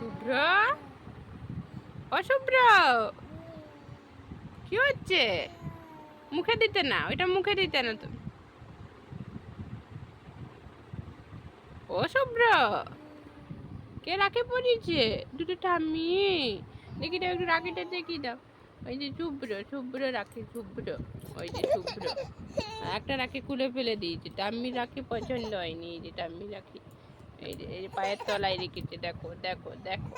শুভ্র অশুভ্র? কি হচ্ছে? মুখে দিতে না, ওইটা মুখে দিতে না তুমি ও শুভ্র কে রাখে পড়িয়েছে? দুটো ঠাম্মি। দেখি দাও, একটু রাখিটা দেখি দাও। ওই যে শুভ্র শুভ্র রাখি, শুভ্র। ওই যে শুভ্র। একটা রাখি খুলে ফেলে দিয়েছে। টাম্মি রাখি পছন্দ হয়নি, এই যে টাম্মি রাখি। এই এই পায়ের তলায় রেখেছে দেখো দেখো দেখো।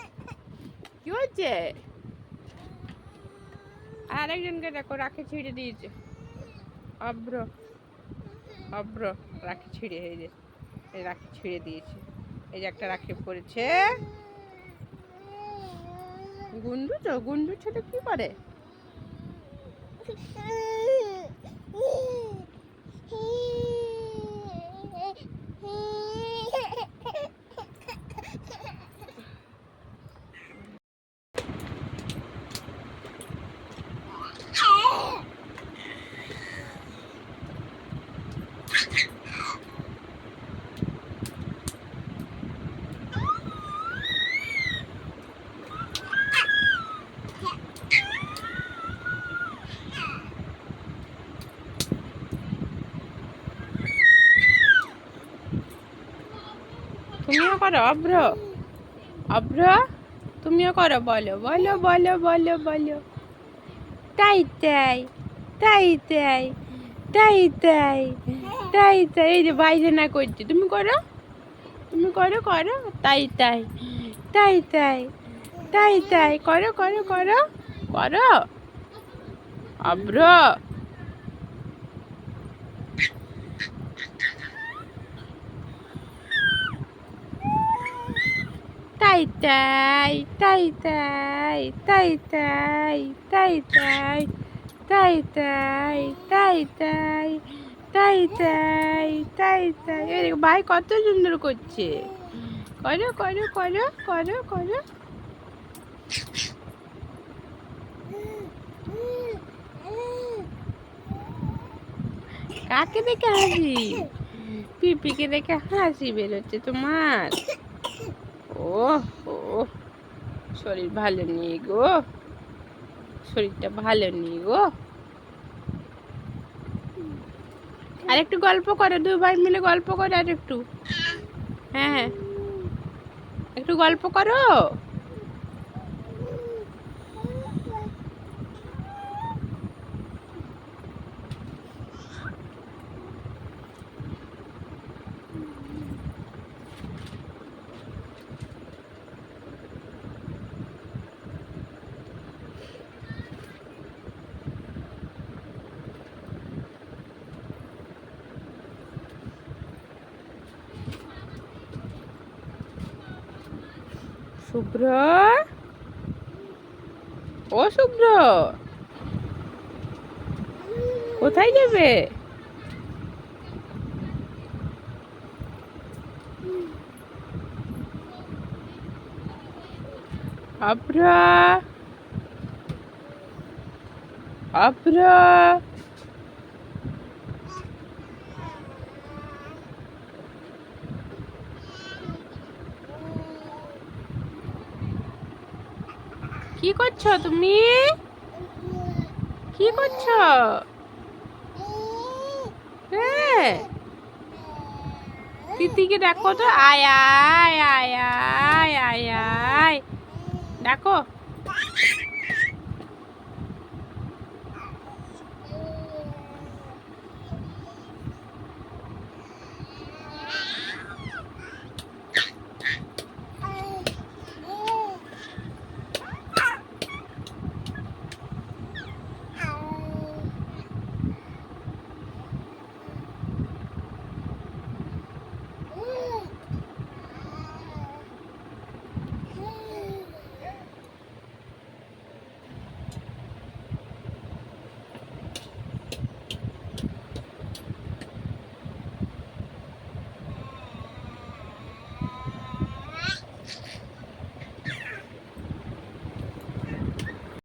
কি হচ্ছে? আর একজনকে দেখো, রাখি ছিঁড়ে দিয়েছে। অভ্র অভ্র, রাখি ছিঁড়ে, এই যে, এই রাখি ছিঁড়ে দিয়েছে। এই যে একটা রাখি পড়েছে। গুন্ডু তো গুন্ডু ছোট কি করে তুমিও করো, অভ্র। অভ্র, তুমিও করো, বলো বলো বলো বলো বলো। তাই তাই তাই তাই তাই তাই তাই তাই। এই যে বাইরে না করছে, তুমি করো তুমি করো করো। তাই তাই তাই তাই তাই তাই, করো করো করো করো। অভ্র তাই তাই তাই তাই তাই তাই তাই তাই তাই তাই তাই তাই তাই তাই তাই তাই ভাই কত সুন্দর করছে করো করো করো করো করো কাকে দেখে হাসি পিপিকে দেখে হাসি বেরোচ্ছে তোমার ও ও শরীর ভালো নেই গো। শরীরটা ভালো নেই গো। আর একটু গল্প করো দুই ভাই মিলে গল্প করো আর একটু। হ্যাঁ। একটু গল্প করো। শুভ্র? ও শুভ্র। কোথায় যাবে? অভ্রা অভ্রা কি করছ তুমি? কি করছ? হ্যাঁ। তিতিকে দেখো তো। আয় আয় আয় আয় আয় আয়। দেখো।